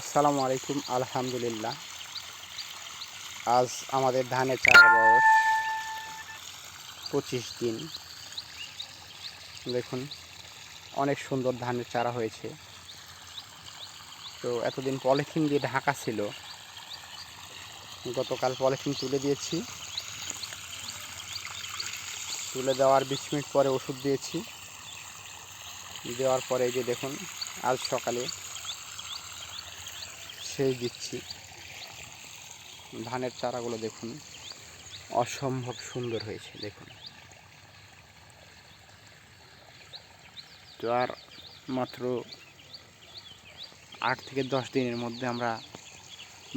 আসসালামু আলাইকুম, আলহামদুলিল্লাহ। আজ আমাদের ধানের চারা বয়স পঁচিশ দিন। দেখুন, অনেক সুন্দর ধানের চারা হয়েছে। তো এতদিন পলিথিন দিয়ে ঢাকা ছিল। গতকাল পলিথিন তুলে দিয়েছি। তুলে দেওয়ার বিশ মিনিট পরে ওষুধ দিয়েছি। দেওয়ার পরে যে দেখুন, আজ সকালে সেই দিচ্ছি। ধানের চারাগুলো দেখুন, অসম্ভব সুন্দর হয়েছে, দেখুন। তো আর মাত্র আট থেকে দশ দিনের মধ্যে আমরা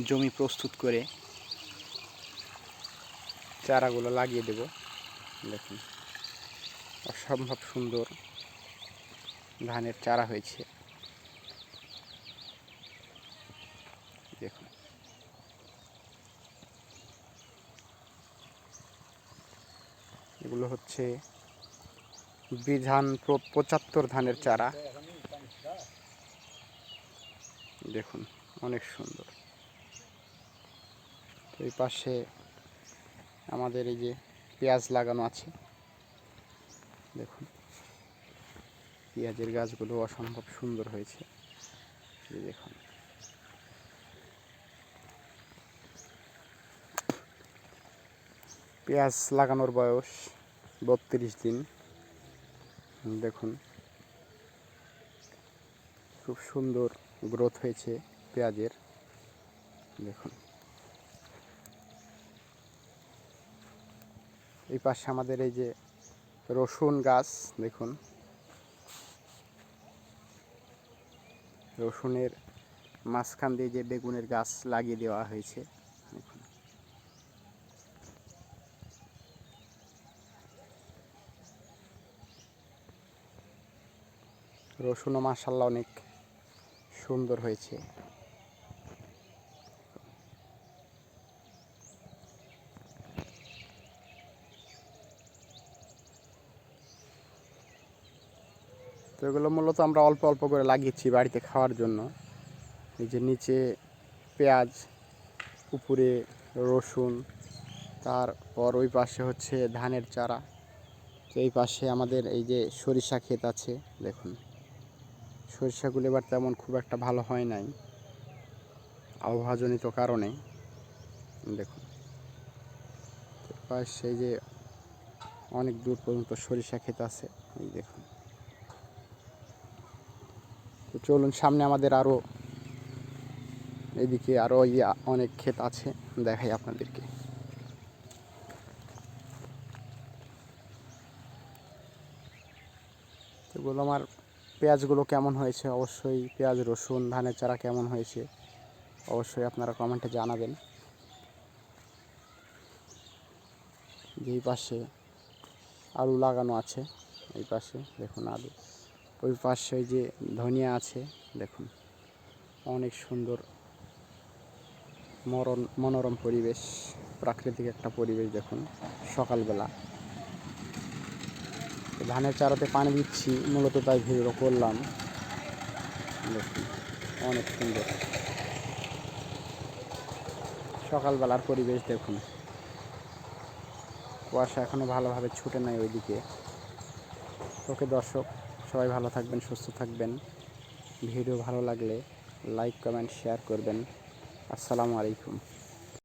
জমি প্রস্তুত করে চারাগুলো লাগিয়ে দেব, দেখুন। অসম্ভব সুন্দর ধানের চারা হয়েছে। দেখুন এগুলো হচ্ছে বিধান পঁচাত্তর ধানের চারা। দেখুন, অনেক সুন্দর। এই পাশে আমাদের এই যে পেঁয়াজ লাগানো আছে, দেখুন। পেঁয়াজের গাছগুলো অসম্ভব সুন্দর হয়েছে। দেখুন। পেঁয়াজ লাগানোর বয়স বত্রিশ দিন। দেখুন। খুব সুন্দর গ্রোথ হয়েছে পেঁয়াজের। দেখুন। এই পাশে আমাদের এই যে রসুন গাছ, দেখুন। রসুনের মাঝখান দিয়ে যে বেগুনের গাছ লাগিয়ে দেওয়া হয়েছে। রসুনও মাসাল্লাহ অনেক সুন্দর হয়েছে। তো এগুলো মূলত আমরা অল্প অল্প করে লাগিয়েছি বাড়িতে খাওয়ার জন্য। এই যে নিচে পেঁয়াজ, উপরে রসুন, তারপর ওই পাশে হচ্ছে ধানের চারা। তো এই পাশে আমাদের এই যে সরিষা ক্ষেত আছে, দেখুন। সরিষাগুলো এবার তেমন খুব একটা ভালো হয় নাই। আবহাওয়াজনিত কারণে। দেখুন। পাশে যে অনেক দূর পর্যন্ত সরিষা ক্ষেত আছে, এই দেখুন। তো চলুন, সামনে আমাদের আরও এদিকে আরও ইয়ে অনেক ক্ষেত আছে, দেখাই আপনাদেরকে। এগুলো আমার পেঁয়াজগুলো কেমন হয়েছে? অবশ্যই পেঁয়াজ, রসুন, ধানের চারা কেমন হয়েছে? অবশ্যই আপনারা কমেন্টে জানাবেন। যেই পাশে আলু লাগানো আছে, এই পাশে দেখুন আলু। ওই পাশে যে ধনিয়া আছে, দেখুন। অনেক সুন্দর মরণ, মনোরম পরিবেশ, প্রাকৃতিক একটা পরিবেশ দেখুন সকালবেলা। ধানের চারাতে পানি দিচ্ছি, মূলত তাই ভিডিও করলাম। দেখুন অনেক সুন্দর। সকালবেলার পরিবেশ দেখুন। কুয়াশা এখনও ভালোভাবে ছুটে নাই ওইদিকে। ওকে দর্শক, সবাই ভালো থাকবেন, সুস্থ থাকবেন। ভিডিও ভালো লাগলে লাইক, কমেন্ট, শেয়ার করবেন। আসসালামু আলাইকুম।